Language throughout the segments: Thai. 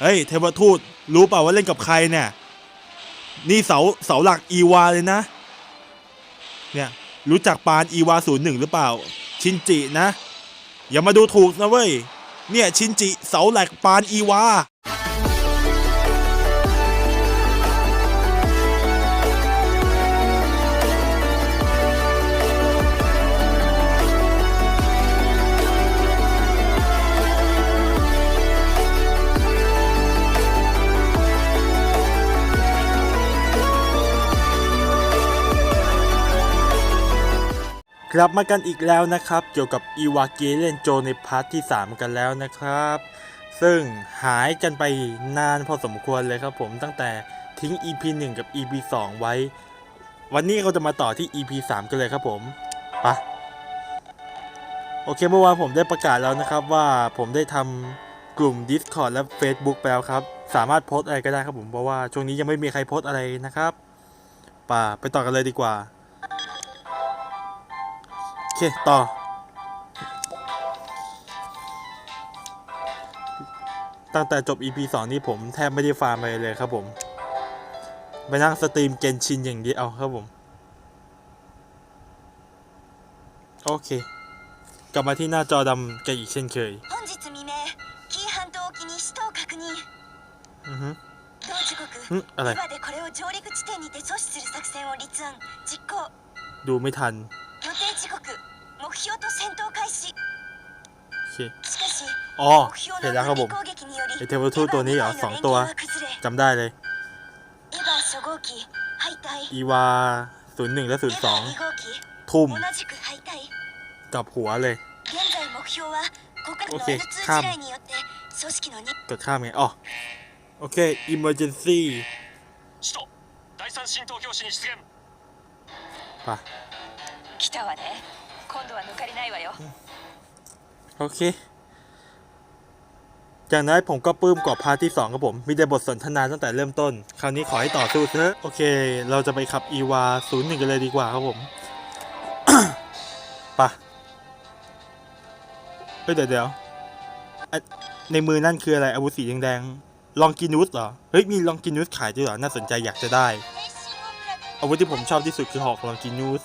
เฮ้ยเทวทูตรู้เปล่าว่าเล่นกับใครเนี่ย นี่เสาเสาหลักอีวาเลยนะ เนี่ยรู้จักปานอีวาศูนย์หนึ่งหรือเปล่า ชินจินะ อย่ามาดูถูกนะเว้ย เนี่ยชินจิเสาหลักปานอีวา กลับมากันอีกแล้วนะครับ เกี่ยวกับอีวาเกเลนโจในพาร์ทที่ 3 กันแล้วนะครับ ซึ่งหายกันไปนานพอสมควรเลยครับผมตั้งแต่ทิ้ง EP 1 กับ EP 2 ไว้ วันนี้เราจะมาต่อที่ EP 3 กันเลยครับผมไปะโอเคเมื่อวานผมได้ประกาศแล้วนะครับว่าผมได้ทำกลุ่ม Discord และ Facebook ไปแล้วครับ สามารถโพสอะไรก็ได้ครับผมเพราะว่าช่วงนี้ยังไม่มีใครโพสอะไรนะครับป่าไปต่อกันเลยดีกว่า เค ต่อ ตั้งแต่จบ EP 2 นี้ผมแทบไม่ได้ฟาร์มอะไรเลยครับผม ไปนั่งสตรีมเกนชินอย่างเดียวครับผม โอเค กลับมาที่หน้าจอดำกันอีกเช่นเคยอือฮึอะไรดูไม่ทัน 時刻目標と戦闘開始しかしอ๋อเห็นแล้วครับผมไอเทวทูตตัวนี้เหรอสองตัวจำได้เลยอีวาศูนย์หนึ่งและศูนย์สองทุ่มกับหัวเลยโอเคข้ามกดข้ามไงอ๋อโอเค emergency ไป 来たわね今度は抜かりないわよ โอเค จากนั้นผมก็ปลื้มกว่าพาร์ทที่ 2 ครับผม มีแต่บทสนทนาตั้งแต่เริ่มต้น คราวนี้ขอให้ต่อสู้เถอะโอเค เราจะไปขับอีวาศูนย์หนึ่งกันเลยดีกว่าครับผม ไปะเฮ้ยเดี๋ยวเดี๋ยวอ่ะในมือนั่นคืออะไร อาวุธสีแดงๆลองกินุสเหรอ เฮ้ย มีลองกินุสขายด้วยเหรอ น่าสนใจอยากจะได้ อาวุธที่ผมชอบที่สุดคือหอกลองกินุส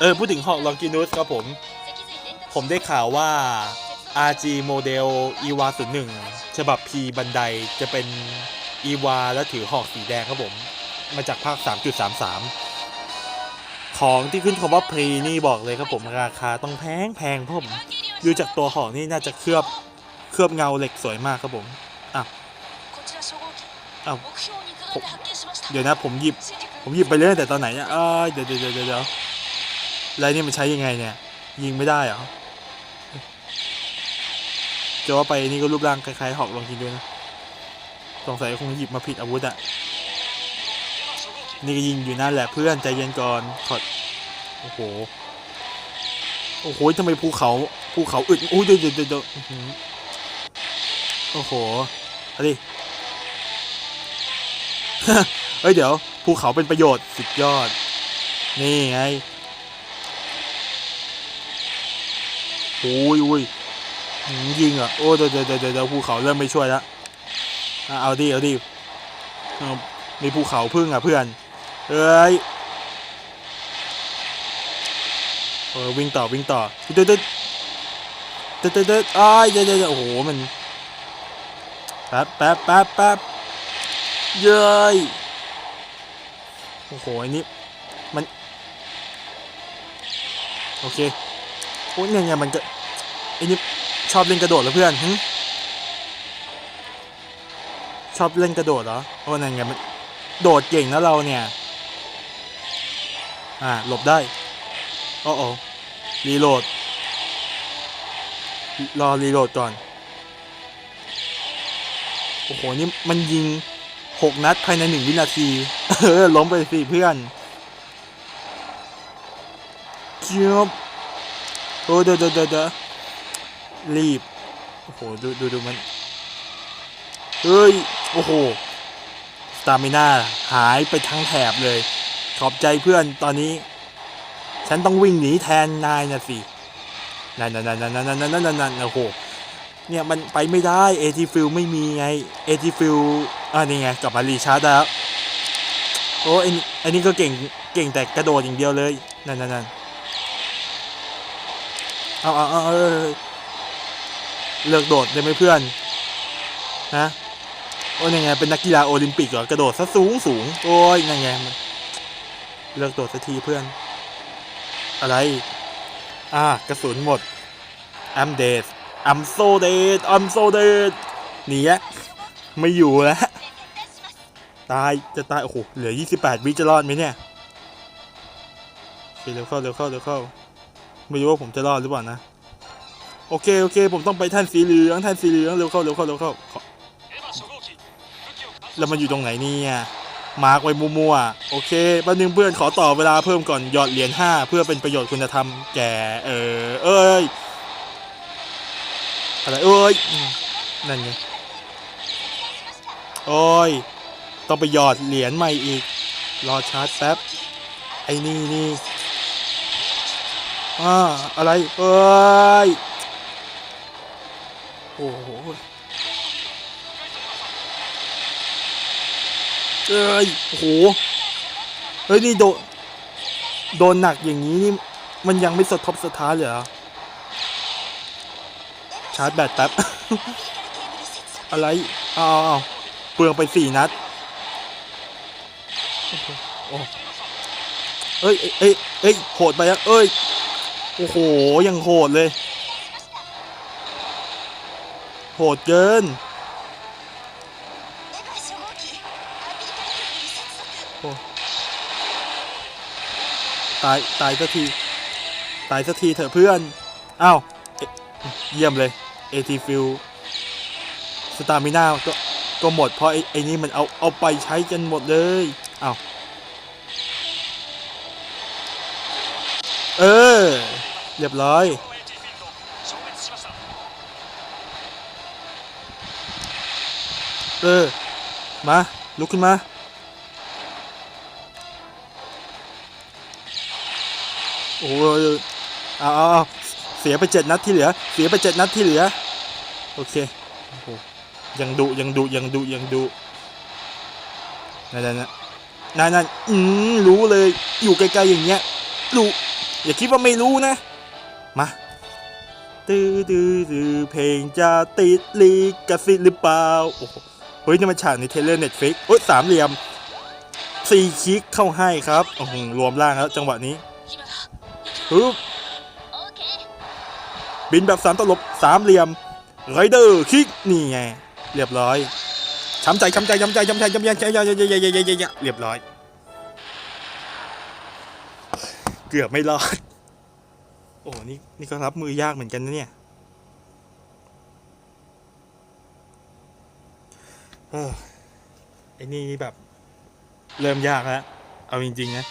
เออพูดถึงหอกลองกินุสครับผม ผมได้ข่าวว่า RG โมเดลอีวาศูนย์หนึ่งฉบับ P บันไดจะเป็นอีวาและถือหอกสีแดงครับผม มาจากภาค 3.33 ของที่ขึ้นคำว่าพรีนี่บอกเลยครับผมราคาต้องแพงแพงผมดูจากตัวหอกนี่น่าจะเคลือบเคลือบเงาเหล็กสวยมากครับผมอะอะเดี๋ยวนะผมหยิบ ผมหยิบไปเรื่อยแต่ตอนไหนเนี่ยเออเดี๋ยวเดี๋ยวเดี๋ยว ไรนี่มันใช้ยังไงเนี่ย ยิงไม่ได้เหรอจะว่าไปนี่ก็รูปร่างคล้ายๆหอกลองกินด้วยนะสงสัยคงหยิบมาผิดอาวุธอะนี่ก็ยิงอยู่นั่นแหละเพื่อนใจเย็นก่อนขอดโอ้โหโอ้โหทำไมภูเขาภูเขาอึดอุ้ยเดี๋ยวเดี๋ยวเดี๋ยวโอ้โหอาดิเฮ้ยเดี๋ยวภูเขาเป็นประโยชน์สุดยอด นี่ไง โอ้ยอุ้ยยิงอะโอ้เดี๋ยวเดี๋ยวเดี๋ยวภูเขาเริ่มไม่ช่วยแล้วเอาดิเอาดิมีภูเขาพึ่งอะเพื่อนเอ้ยเออวิ่งต่อวิ่งต่อเด็ดเด็ดเด็ดเด็ดเด็ดอ้ายเด็ดเด็ดโอ้โหมันแป๊บแป๊บแป๊บแป๊บเย้ยโอ้โหอันนี้มัน โอเค อ้ยเนี่ยไงมันก็ไอ้นี่ชอบเล่นกระโดดเหรอเพื่อนหึชอบเล่นกระโดดเหรอโอ้นั่นไงมันโดดเก่งนะเราเนี่ย อ่าหลบได้โอ้โอ้รีโหลด รอรีโหลดก่อน โอ้โห นี่มันยิงหกนัดภายในหนึ่งวินาที เออล้มไปสิเพื่อนเจี๊ยบ โอ้เดี๋ยเดี๋เดี๋รีบ โอ้โห ดูดูดูมัน เฮ้ย โอ้โห สตามิน่าหายไปทั้งแถบเลย ขอบใจเพื่อนตอนนี้ ฉันต้องวิ่งหนีแทนนายนะสินั่นนั่นนั่นนั่นนั่นนั่นนั่นโอ้โห เนี่ยมันไปไม่ได้เอทีฟิลไม่มีไงเอทีฟิลอ่านี่ไงกลับมารีชาร์จแล้ว โอ้อันนี้ก็เก่ง เก่งแต่กระโดดอย่างเดียวเลย นั่นนั่นนั่น เอาเอาเอาเอาเอาเลิกโดดได้ไหมเพื่อนฮะโอ้ยยังไงเป็นนักกีฬาโอลิมปิกเหรอกระโดดซะสูงสูงโอ้ยยังไงมันเลิกโดดสักทีเพื่อน อะไร อ่ากระสุนหมด I'm dead I'm so dead I'm so dead หนีอะไม่อยู่แล้วตายจะตายโอ้โหเหลือ 28 วิจะรอดไหมเนี่ยโอเคเร็วเข้าเร็วเข้าเร็วเข้า ไม่รู้ว่าผมจะรอดหรือเปล่านะ โอเคโอเค ผมต้องไปท่านสีเหลืองท่านสีเหลืองเร็วเข้าเร็วเข้าเร็วเข้าแล้วมันอยู่ตรงไหนเนี่ยมาร์กไว้มั่วๆโอเคประเด็นเพื่อนขอต่อเวลาเพิ่มก่อนยอดเหรียญห้าเพื่อเป็นประโยชน์คุณธรรมแกเออเอ้ยอะไรเอ้ยนั่นไงโอ้ยต้องไปหยอดเหรียญใหม่อีก รอชาร์จแป๊บไอ้นี่นี่ อ่าอะไรเอ้ยโอ้โหเอ้ยโอ้โหเฮ้ยนี่โดนโดนหนักอย่างนี้นี่มันยังไม่สะทบสะท้านเลยเหรอชาร์จแบตแป๊บอะไรอ้าวอ้าวเปลืองไปสี่นัดโอ้เอ้ยเอ้ยเอ้ยโหดไปอะเอ้ย โอ้โห ยังโหดเลย โหดเกิน ตาย ตายสักที ตายสักทีเถอะเพื่อน อ้าว เยี่ยมเลย at fuel ลสตามิน่าก็ก็หมดเพราะไอ้นี่มันเอาเอาไปใช้จนหมดเลย เรียบร้อย เออ มา ลุกขึ้นมา โอ้โหเอาเอาเเสียไปเจ็ดนัดที่เหลือ เสียไปเจ็ดนัดที่เหลือ โอเคโอ้ยังดุยังดุยังดุยังดุนั่นนั่นนั่นนั่นอืมรู้เลย อยู่ไกลๆอย่างเงี้ยรู้อย่าคิดว่าไม่รู้นะ มาตื้อตื้อตื้อเพลงจะติดลีกสิหรือเปล่าโอ้เฮ้ยนี่มันฉากในเทเลอร์เน็ตฟิกโอ้ยสามเหลี่ยมสี่คลิกเข้าให้ครับโอ้โหรวมล่างแล้วจังหวะนี้ฮึบบินแบบสามตลบสามเหลี่ยมไรเดอร์คลิกนี่ไงเรียบร้อยจำใช้ำใจช้ำใจช้ำใจช้ำใจช้ำใจช้ำใจเรียบร้อย เกือบไม่รอด อ้นี่นี่ก็รับมือยากเหมือนกันนะเนี่ยเออไอ้นี่แบบเริ่มยากแล้ว เอาจริง ๆ นะ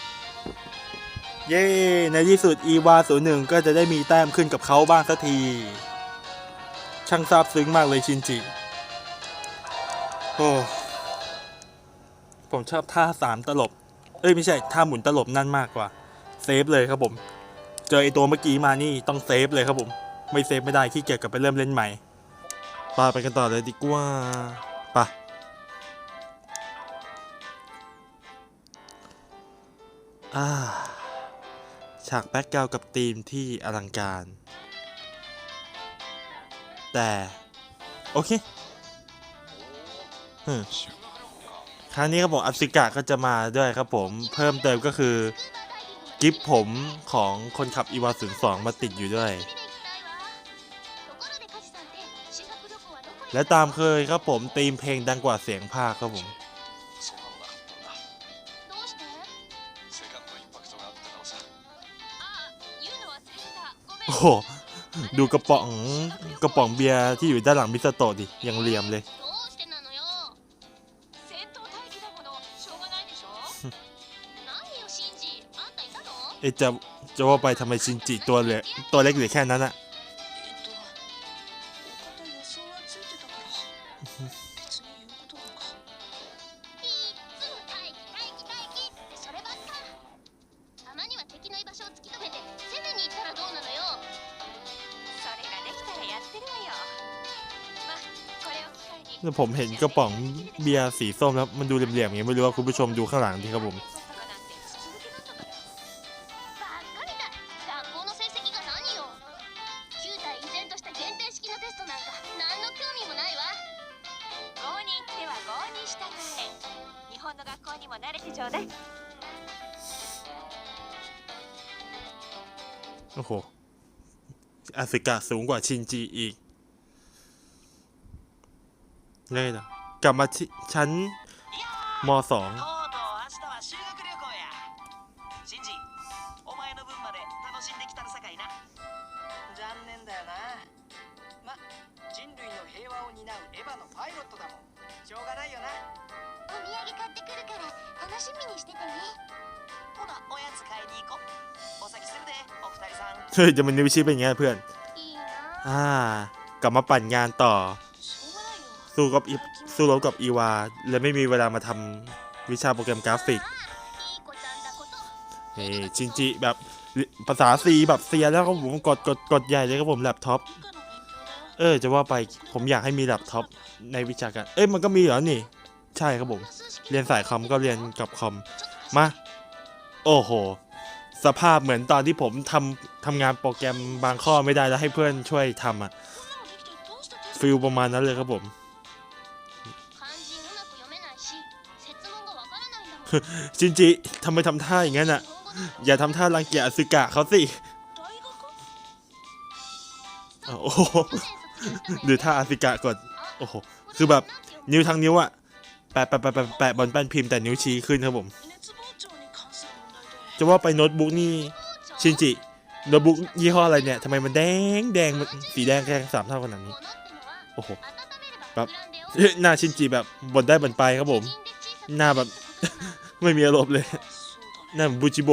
เย้ ในที่สุดอีวาศูนย์หนึ่งก็จะได้มีแต้มขึ้นกับเขาบ้างสักที ช่างซาบซึ้งมากเลยชินจิ โอ้ ผมชอบท่าสามตลบ เอ้ย ไม่ใช่ ท่าหมุนตลบนั่นมากกว่า เซฟเลยครับผม เจอไอตัวเมื่อกี้มานี่ต้องเซฟเลยครับผม ไม่เซฟไม่ได้ขี้เกียจกลับไปเริ่มเล่นใหม่ปาไปกันต่อเลยดีกว่าปะอ่าฉากแบ็กกราวกับธีมที่อลังการ แต่ โอเคครั้งนี้ครับผมอัสซิกะก็จะมาด้วยครับผม เพิ่มเติมก็คือ กิฟผมของคนขับอีวาศูนย์สองมาติดอยู่ด้วย และตามเคยครับผมตีมเพลงดังกว่าเสียงภาคครับผม โอ้โห ดูกระป๋องกระป๋องเบียร์ที่อยู่ด้านหลังมิสโตดิยังเรียมเลย อจะจะว่าไปทำไมชินจิตัวเล็กตัวเล็กเหลือแค่นั้นอะผมเห็นกระป๋องเบียร์สีส้มแล้วมันดูเหลี่ยมๆอย่างนี้ไม่รู้ว่าคุณผู้ชมดูข้างหลังดีครับผม สึกะสูงกว่าชินจีอีกไงล่ะกลับมาชั้นมสองเฮ้ยจะมันนิวชิเป็นไงเพื่อน อ่ากลับมาปั่นงานต่อ สู้กับอีสู้รบกับอีวาแลยไม่มีเวลามาทำวิชาโปรแกรมกราฟิกนี่ชินจิแบบภาษาซีแบบเซียแล้วก็ผมกดกดกดใหญ่เลยครับผมแล็ปท็อปเออ จะว่าไปผมอยากให้มีแล็ปท็อปในวิชาการ เอ้ยมันก็มีเหรอนี่ ใช่ครับผม เรียนสายคอมก็เรียนกับคอม มา โอ้โห สภาพเหมือนตอนที่ผมทำทำงานโปรแกรมบางข้อไม่ได้แล้วให้เพื่อนช่วยทำอะฟิลประมาณนั้นเลยครับผม จินจิทำไมทำท่าอย่างนั้นอะอย่าทำท่ารังเกียจสึกะเขาสิโอ้โหหรือท่าอาสิกะก่อนโอ้โหคือแบบนิ้วทั้งนิ้วอะแปะแปะแปะแปะบนแป้นพิมพ์แต่นิ้วชี้ขึ้นครับผม จะว่าไปโน้ตบุ๊กนี่ชินจิโน้ตบุ๊กยี่ห้ออะไรเนี่ยทำไมมันแดงแดงสีแดงแค่สามเท่าขนาดนี้โอ้โหแบบหน้าชินจิแบบบนได้บนไปครับผม หน้าแบบ ไม่มีอารมณ์เลยหน้าบูจิโบ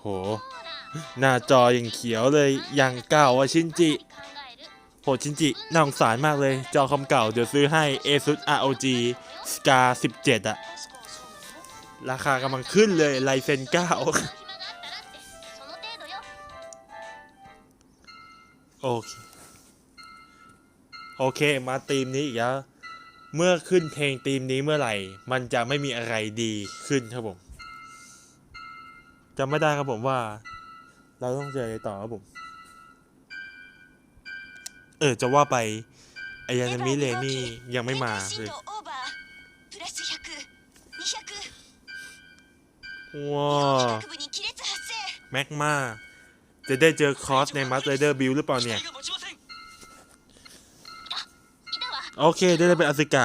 โห หน้าจออยังเขียวเลยอย่างเก่าว่าชินจิ โหจินจิ น่าสงสารมากเลย จอคอมเก่า เดี๋ยวซื้อให้ ASUS ROG Scar 17อะราคากำลังขึ้นเลยไลเซนเก้าโอเค โอเค มาตีมนี้อีกแล้ว เมื่อขึ้นเพลงตีมนี้เมื่อไหร่ มันจะไม่มีอะไรดีขึ้นครับผมจำไม่ได้ครับผมว่า เราต้องเจออะไรต่อครับผม เออจะว่าไปไอายานมิเลนี่ยังไม่มาเลยว้าแม็กมาจะได้เจอคอสในมัสเตอร์บิลหรือเปล่าเนี่ย โอเคได้เป็นอสิกะ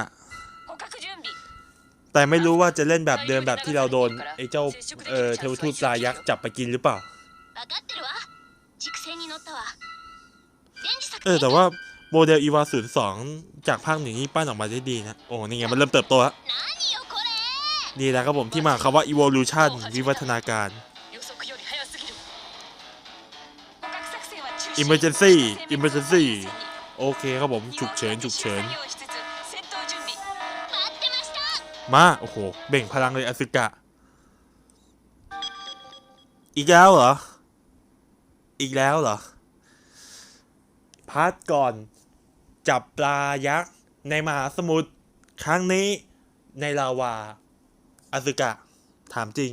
แต่ไม่รู้ว่าจะเล่นแบบเดิมแบบที่เราโดน ไอ้เจ้าเออเทวทูตลายักษ์จับไปกินหรือเปล่า เออแต่ว่าโมเดลอีวาศูนย์สองจากภาคหนึ่งนี่ปั้นออกมาได้ดีนะ โอ้นี่ไงมันเริ่มเติบโตแล้วนี่แหละครับผมที่มาคำว่า evolution วิวัฒนาการ emergency emergency โอเคครับผมฉุกเฉินฉุกเฉิน มา โอ้โห เบ่งพลังเลยอสึกะ อีกแล้วเหรอ อีกแล้วเหรอาร์ทก่อน จับปลายักษ์ในมหาสมุทรครั้งนี้ในลาวาอาซึกะ ถามจริง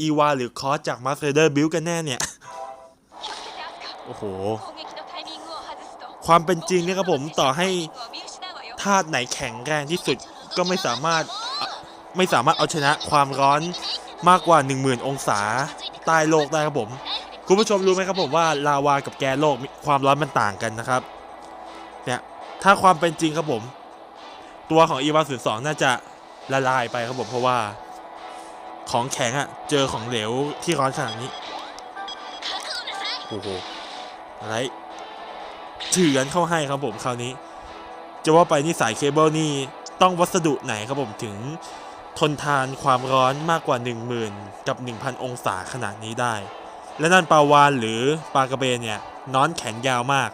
อีวาหรือคอสจากมาสเตเดอร์บิลกันแน่เนี่ย โอ้โห ความเป็นจริงเนี่ยครับผมต่อให้ธาตุไหนแข็งแรงที่สุดก็ไม่สามารถไม่สามารถเอาชนะความร้อนมากกว่า 10,000 องศาใต้โลกได้ครับผม คุณผู้ชมรู้ไหมครับผมว่าลาวากับแกนโลกความร้อนมันต่างกันนะครับ เนี่ย ถ้าความเป็นจริงครับผม ตัวของอีวาศูนย์สองน่าจะละลายไปครับผมเพราะว่า ของแข็งอะเจอของเหลวที่ร้อนขนาดนี้โอ้โหอะไรถือกันเข้าให้ครับผมคราวนี้ จะว่าไปนี่สายเคเบิลนี่ต้องวัสดุไหนครับผมถึงทนทานความร้อนมากกว่า 10,000 กับ 1,000 องศาขนาดนี้ได้ และนั่นปลาวานหรือปลากระเบนเนี่ยนอนแข็งยาวมาก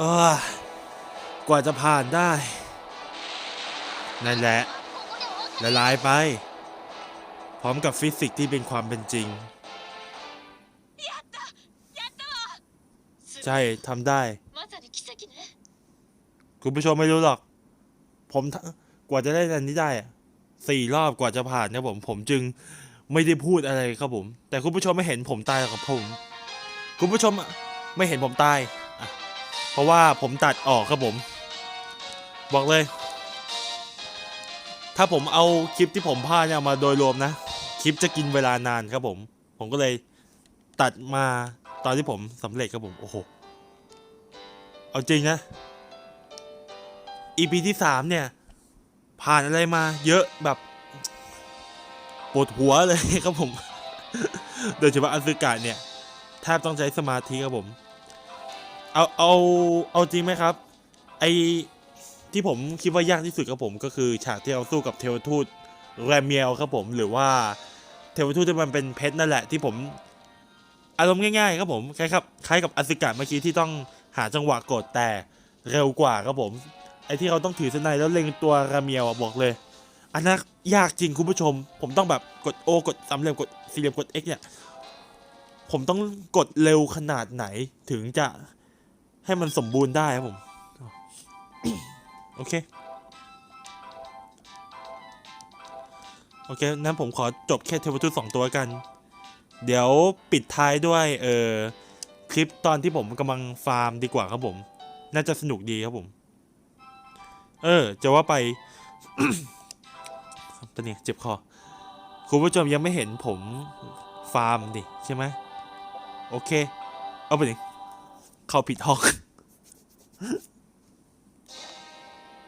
ออกว่าจะผ่านได้ นั่นแหละละลายไป พร้อมกับฟิสิกส์ที่เป็นความเป็นจริง ใช่ทำได้ คุณผู้ชมไม่รู้หรอก ผมกว่าจะได้อันนี้ได้สี่รอบกว่าจะผ่านนะผม ผมจึงไม่ได้พูดอะไรครับผม แต่คุณผู้ชมไม่เห็นผมตายหรอกับผม คุณผู้ชมไม่เห็นผมตาย ราะว่าผมตัดออกครับผม บอกเลย ถ้าผมเอาคลิปที่ผมพลาดเนี่ยมาโดยรวมนะ คลิปจะกินเวลานานครับผม ผมก็เลยตัดมาตอนที่ผมสำเร็จครับผม โอ้โห เอาจริงนะ EP ที่สามเนี่ย ผ่านอะไรมาเยอะแบบปวดหัวเลยครับผม โดยเฉพาะอัซึกะเนี่ยแทบต้องใช้สมาธิครับผม เอาเอาเอาจริงไหมครับ ไอที่ผมคิดว่ายากที่สุดครับผมก็คือฉากที่เราสู้กับเทวทูตแรมเมียลครับผมหรือว่าเทวทูตที่มันเป็นเพชรนั่นแหละที่ผมอารมณ์ง่ายๆครับผมคล้ายกับคล้ายกับอัซึกะเมื่อกี้ที่ต้องหาจังหวะกดแต่เร็วกว่าครับผม ไอที่เขาต้องถือสไนด์แล้วเล็งตัวราเมียวอะบอกเลยอันนั้นยากจริงคุณผู้ชม ผมต้องแบบกดโอกดสามเหลี่ยมกดสี่เหลี่ยมกด X เนี่ยผมต้องกดเร็วขนาดไหนถึงจะ ให้มันสมบูรณ์ได้ครับผม โอเค โอเค นั้นผมขอจบแค่เทวทูตสองตัวกัน เดี๋ยวปิดท้ายด้วย เออคลิปตอนที่ผมกำลังฟาร์มดีกว่าครับผม น่าจะสนุกดีครับผม เออ จะว่าไปตอนนี้เจ็บคอ คุณผู้ชมยังไม่เห็นผมฟาร์มดิใช่ไหม โอเค เอาไปดิ เข้าผิดห้อง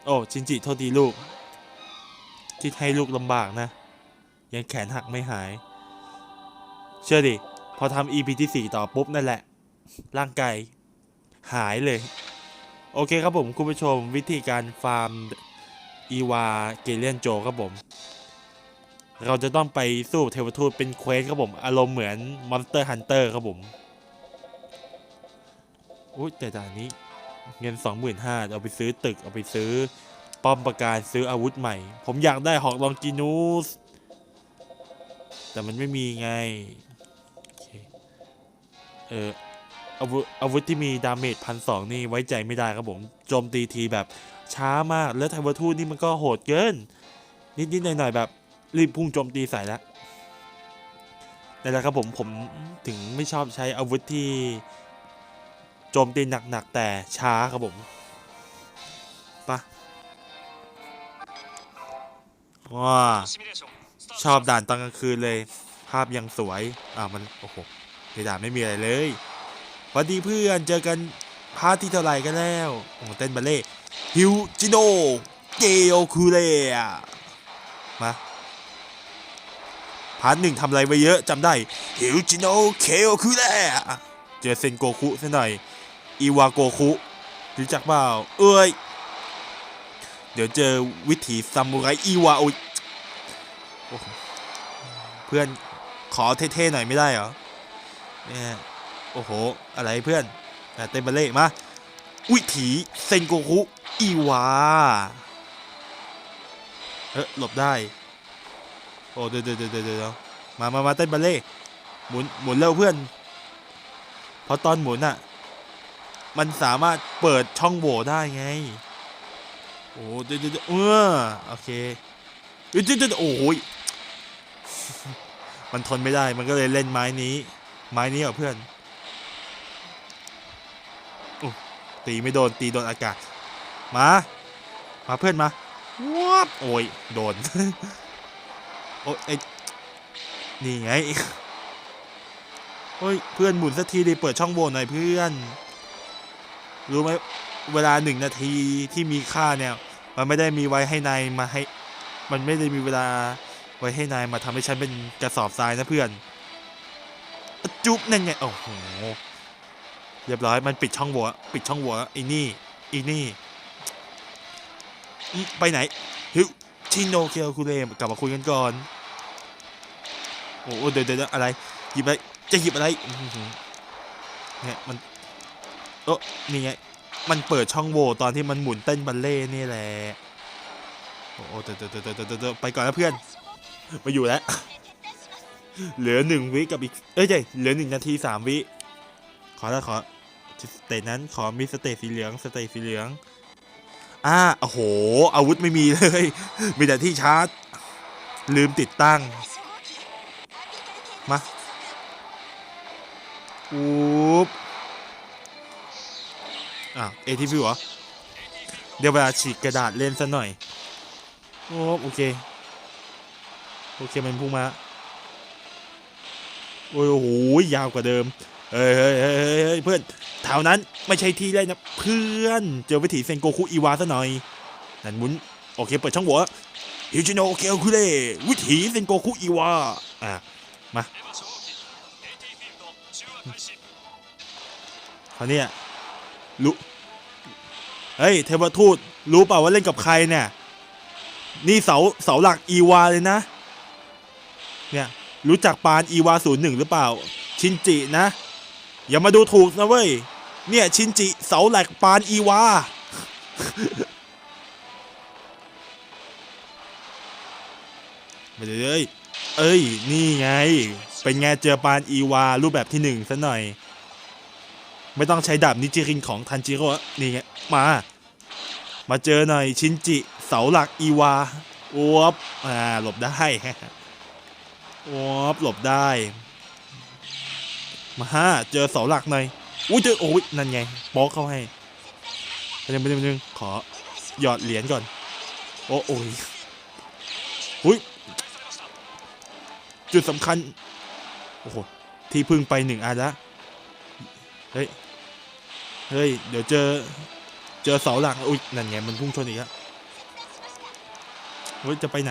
โอ้ชินจิโทษทีลูก ที่ให้ลูกลำบากนะ ยังแขนหักไม่หาย เชื่อดิ พอทำ EP ที่4ต่อปุ๊บนั่นแหละ ร่างกายหายเลย โอเคครับผมคุณผู้ชมวิธีการฟาร์มอีวาเกเลียนโจครับผม เราจะต้องไปสู้เทวทูตเป็นเควสครับผม อารมณ์เหมือนมอนสเตอร์ฮันเตอร์ครับผม อุ้ยแต่ด่านนี้เงิน 25,000เอาไปซื้อตึกเอาไปซื้อ ป้อมปราการซื้ออาวุธใหม่ ผมอยากได้หอกลองกินูส แต่มันไม่มีไงโอเคเอออาวุธอาวุธที่มีดาเมจพันสองนี่ไว้ใจไม่ได้ครับผม โจมตีทีแบบช้ามาก แล้วไทวทูตนี่มันก็โหดเกิน นิดๆหน่อยๆแบบ รีบพุ่งโจมตีใส่แล้วนั่นแหละครับผมผมถึงไม่ชอบใช้อาวุธที่ โจมตีหนักๆแต่ช้าครับผมปะว้าชอบด่านตอนกลางคืนเลย ภาพยังสวย อ่ามัน โอ้โหในด่านไม่มีอะไรเลยวันดีเพื่อนเจอกันพาร์ทที่เท่าไหร่กันแล้วโอ้เต้นบัลเล่ฮิวจิโนเกโอคูเรมาพาร์ทหนึ่งทำอะไรไว้เยอะจำได้ฮิวจิโนเคโอคูเรเจอเซนโกคุซะหน่อย อีวาโกคุรู้จักเปล่า เอ้ย เดี๋ยวเจอวิถีซามูไรอีวาโอ้เพื่อนขอเท่ๆหน่อยไม่ได้เหรอเนี่ยโอ้โห อะไรเพื่อนเต้นบัลเล่มา วิถีเซนโกคุอีวา เออหลบได้ โอ้เดี๋ยวเดี๋ยวเดี๋ยวเดี๋ยวมามามาเต้นบัลเล่หมุนหมุนเร็วเพื่อน เพราะตอนหมุนอะ มันสามารถเปิดช่องโหว่ได้ไง โอ้เดี๋ยวเดี๋ยวเดี๋ยวเออโอเคเอ้ยเดี๋ยวเดโอ้ยมันทนไม่ได้มันก็เลยเล่นไม้นี้ ไม้นี้กับเพื่อนอตีไม่โดนตีโดนอากาศ มา มาเพื่อนมาวับโอ้ยโดน โอ้ยไอ้นี่ไง โอ้ยเพื่อนหมุนสักทีดิเปิดช่องโหว่หน่อยเพื่อน รู้ไหมเวลาหนึ่งนาทีที่มีค่าเนี่ย มันไม่ได้มีไว้ให้นายมาให้ มันไม่ได้มีเวลาไว้ให้นายมาทำให้ฉันเป็นกระสอบทรายนะเพื่อน จุ๊บนั่นไงโอ้โหเรียบร้อยมันปิดช่องโหว่ปิดช่องโหว่ไอ้นี่อ้นี่ ไปไหนฮิวชิโนเคียวคุเรมกลับมาคุยกันก่อนโอ้โหเดี๋ยวเดี๋ยวอะไรหยิบอะไรจะหยิบอะไรเนี่ยมัน อนี่ไง มันเปิดช่องโหว่ตอนที่มันหมุนเต้นบัลเล่นี่แหละ โอ้โหเตเตเตเตเตไปก่อนแล้วเพื่อน มาอยู่แล้ว เหลือหนึ่งวิกับอีก เอ้ยใช่เหลือหนึ่งนาทีสามวิ ขอแล้วขอสเตจนั้นขอมีสเตจสีเหลืองสเตจสีเหลือง อ่าโอ้โห อาวุธไม่มีเลย มีแต่ที่ชาร์จ ลืมติดตั้ง มาอุ๊บ อ้าวเอทีพีเหรอ เดี๋ยวเวลาฉีกกระดาษเล่นซะหน่อย โอ้โอเค โอเคมันพุ่งมา โอ้โหยาวกว่าเดิม เฮ้ยเฮ้ยเฮ้ยเพื่อนแถวนั้นไม่ใช่ที่เล่นะเพื่อน เจอวิถีเซนโกคุอีวาซะหน่อย นั่นมุนโอเค เปิดช่องหัวฮิจิโนโอเคโอเคเลยวิถีเซนโกคุอีวาอะ มาคราวนี้ รู้เฮ้ยเทวทูตรู้เปล่าว่าเล่นกับใครเนี่ย นี่เสาเสาหลักอีวาเลยนะ เนี่ย รู้จักปานอีวาศูนย์หนึ่งหรือเปล่า ชินจินะ อย่ามาดูถูกนะเว้ย เนี่ย ชินจิเสาหลักปานอีวาไม่ได้เลยเอ้ย นี่ไง เป็นไงเจอปานอีวารูปแบบที่หนึ่งซะหน่อย ไม่ต้องใช้ดาบนิจิรินของทันจิโร่อะนี่ไงมา มาเจอหน่อยชินจิ เสาหลักอีวาโอ้บอ่าหลบได้โอ้บหลบได้ มาฮะเจอเสาหลักหน่อยอุ้ยเจอโอ้ยนั่นไงบล็อกเข้าให้ไปหนึ่งไปหนึ่งขอหยอดเหรียญก่อน โอ้โอ้ยอุ้ยจุดสำคัญ โอ้โห ที่พึ่งไปหนึ่งอันละ เฮ้ย เฮ้ย เดี๋ยวเจอ เจอเสาหลัง อุ้ย นั่นไง มันพุ่งชนอีกแล้วเฮ้ย จะไปไหน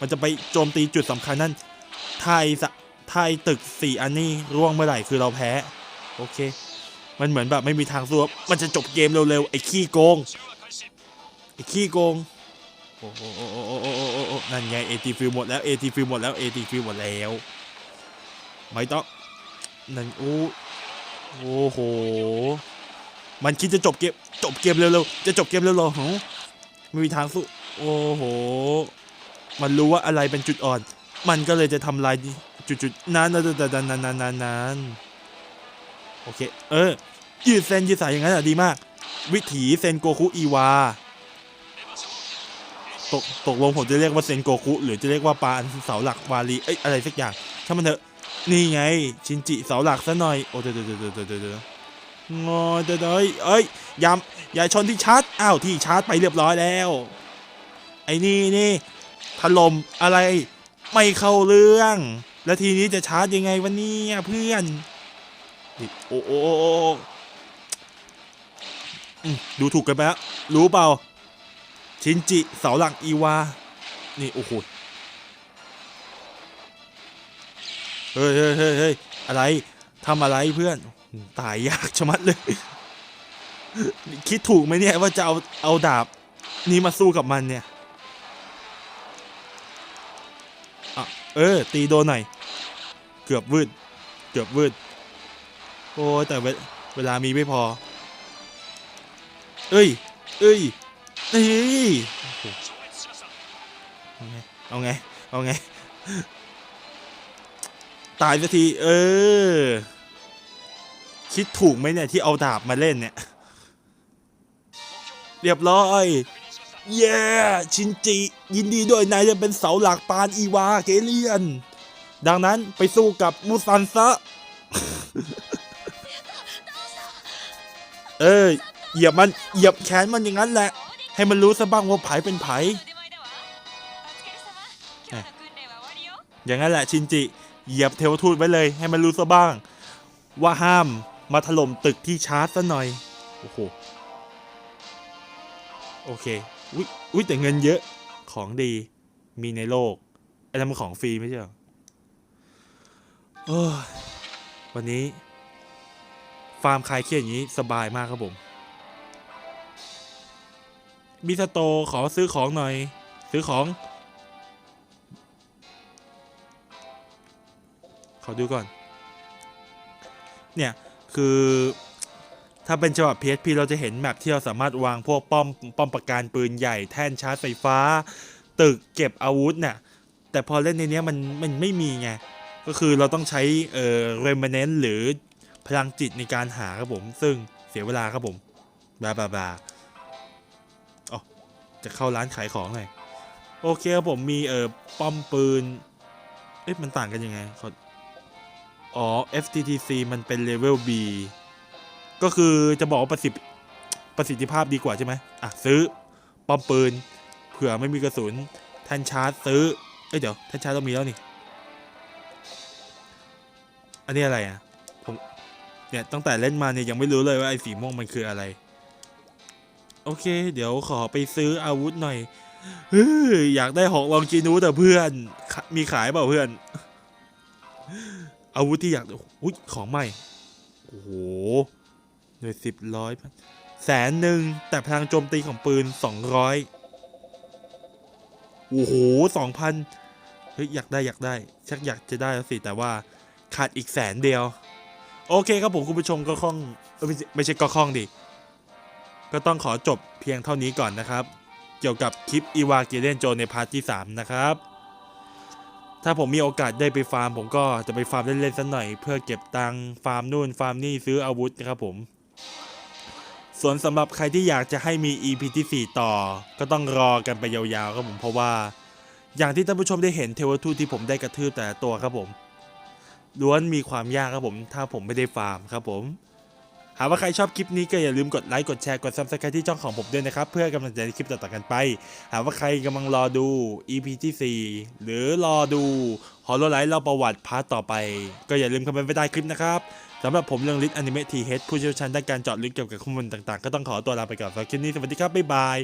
มันจะไปโจมตีจุดสำคัญนั่น ไทยสะไทยตึกสี่อันนี้ร่วงเมื่อไหร่คือเราแพ้ โอเค มันเหมือนแบบไม่มีทางสู้มันจะจบเกมเร็วๆ ไอ้ขี้โกง ไอ้ขี้โกง โอ้โหนั่นไงเอทีฟิลหมดแล้วเอทีฟิลหมดแล้วเอทีฟิลหมดแล้ว ไม่ต้องนั่นอู้ โอ้โห มันคิดจะจบเกม จบเกมเร็วๆ จะจบเกมเร็วๆหรอไม่มีทางสู้ โอ้โห มันรู้ว่าอะไรเป็นจุดอ่อน มันก็เลยจะทำลายจุดๆนั้นนั้นนั้นนั้นนั้นโอเค เออ ยืดเส้นยืดสายอย่างนั้นอะดีมาก วิถีเซนโกคุอีวา ตกตกลงผมจะเรียกว่าเซนโกคุหรือจะเรียกว่าปานเสาหลักวาลี เอ้ยอะไรสักอย่าง ถ้ามันเถอะ นี่ไง ชินจิเสาหลักซะหน่อย โอ้เดี๋ยวเดี๋ยวเดี๋ยวเดี๋ยวเดี๋ยวเดี๋ยวงอเดี๋ยวเอ้ยเอ้ยอยาอย่าชนที่ชาร์จอ้าวที่ชาร์จไปเรียบร้อยแล้ว ไอ้นี่นี่ถล่มอะไรไม่เข้าเรื่อง แล้วทีนี้จะชาร์จยังไงวันนี้เพื่อนโอ้โอ้ดูถูกกันไปแล้วรู้เปล่า ชินจิเสาหลักอีวา นี่โอ้โห เฮ้ยเฮ้ยเฮ้ยอะไรทำอะไรเพื่อน ตายยากชะมัดเลย คิดถูกไหมเนี่ยว่าจะเอาเอาดาบ นี้มาสู้กับมันเนี่ยอะเออ ตีโดนหน่อย เกือบวืด เกือบวืด โอ้แต่เวลามีไม่พอ เอ้ย เอ้ยเอ้ยเอาไง เอาไง เอาไง ตายสักที เออ คิดถูกไหมเนี่ย ที่เอาดาบมาเล่นเนี่ย เรียบร้อยเย้ชินจิ ยินดีด้วยนายจะเป็นเสาหลักปานอีวาเกเลียน ดังนั้นไปสู้กับมูซันซะ เออเหยียบมันเหยียบแขนมันอย่างนั้นแหละ ให้มันรู้ซะบ้างว่าไผเป็นไผอย่างนั้นแหละชินจิ เหยียบเทวทูตไว้เลย ให้มันรู้ซะบ้าง ว่าห้ามมาถล่มตึกที่ชาร์จซะหน่อย โอ้โห โอเค อุ๊ยอุ๊ยแต่เงินเยอะของดีมีในโลกไอ้นั่นมันของฟรีไม่ใช่เหรอวันนี้ ฟาร์มคลายเครียดอย่างนี้สบายมากครับผมบิสโตขอซื้อของหน่อย ซื้อของ ขอดูก่อน เนี่ย คือถ้าเป็นฉบับ PSP เราจะเห็นแมปที่เราสามารถวางพวกป้อมป้อมปราการปืนใหญ่แท่นชาร์จไฟฟ้า ตึกเก็บอาวุธเนี่ยแต่พอเล่นในนี้มันมันไม่มีไง ก็คือเราต้องใช้เอ่อ remnant หรือพลังจิตในการหาครับผม ซึ่งเสียเวลาครับผมบาบาบาอ๋อจะเข้าร้านขายของหน่อยโอเคครับผมมีเอ่อป้อมปืน เอ๊ะมันต่างกันยังไงขอ อ๋อ FTTC มันเป็นเลเวล B ก็คือจะบอกว่าประสิทธิประสิทธิภาพดีกว่าใช่ไหมอะซื้อป้อมปืน เผื่อไม่มีกระสุนแท่นชาร์จซื้อ เอ้ยเดี๋ยวแท่นชาร์จต้องมีแล้วนี่ อันนี้อะไรอะ ผมเนี่ยตั้งแต่เล่นมาเนี่ยยังไม่รู้เลยว่าไอ้สีม่วงมันคืออะไร โอเค เดี๋ยวขอไปซื้ออาวุธหน่อยเฮ้ยอยากได้หอกลองจีนูแต่เพื่อน มีขายเปล่าเพื่อน อาวุธที่อยากอุ้ยของใหม่ โอ้โห หน่วยสิบร้อยแสนหนึ่ง แต่พลังโจมตีของปืนสองร้อยโอ้โหสองพันเฮ้ย อยากได้อยากได้ ชักอยากจะได้แล้วสิ แต่ว่าขาดอีกแสนเดียว โอเคครับผมคุณผู้ชมก็คล่องไม่ใช่ไม่ใช่ก็คล่องดิ ก็ต้องขอจบเพียงเท่านี้ก่อนนะครับ เกี่ยวกับคลิปอีวาเกเลนโจในพาร์ทที่ 3 นะครับ ถ้าผมมีโอกาสได้ไปฟาร์ม ผมก็จะไปฟาร์มเล่นๆสักหน่อย เพื่อเก็บตังค์ฟาร์มนู่นฟาร์มนี่ซื้ออาวุธนะครับผมส่วนสำหรับใครที่อยากจะให้มี EP ที่ 4 ต่อ ก็ต้องรอกันไปยาวๆครับผมเพราะว่า อย่างที่ท่านผู้ชมได้เห็นเทวทูตที่ผมได้กระทืบแต่ละตัวครับผมล้วนมีความยากครับผม ถ้าผมไม่ได้ฟาร์มครับผม หากว่าใครชอบคลิปนี้ก็อย่าลืมกดไลค์กดแชร์กดซับสไครต์ที่ช่องของผมด้วยนะครับ เพื่อกำลังใจในคลิปต่อๆกันไป หากว่าใครกำลังรอดู EP ที่ 4 หรือรอดูฮอลโลไลท์เล่าประวัติพาร์ตต่อไป ก็อย่าลืมคอมเมนต์ไว้ใต้คลิปนะครับสำหรับผมเรื่องลิทอนิเมะทีเฮดผู้เชี่ยวชาญด้านการเจาะลึกเกี่ยวกับข้อมูลต่างๆ ก็ต้องขอตัวลาไปก่อนสำหรับคลิปนี้สวัสดีครับบ๊ายบาย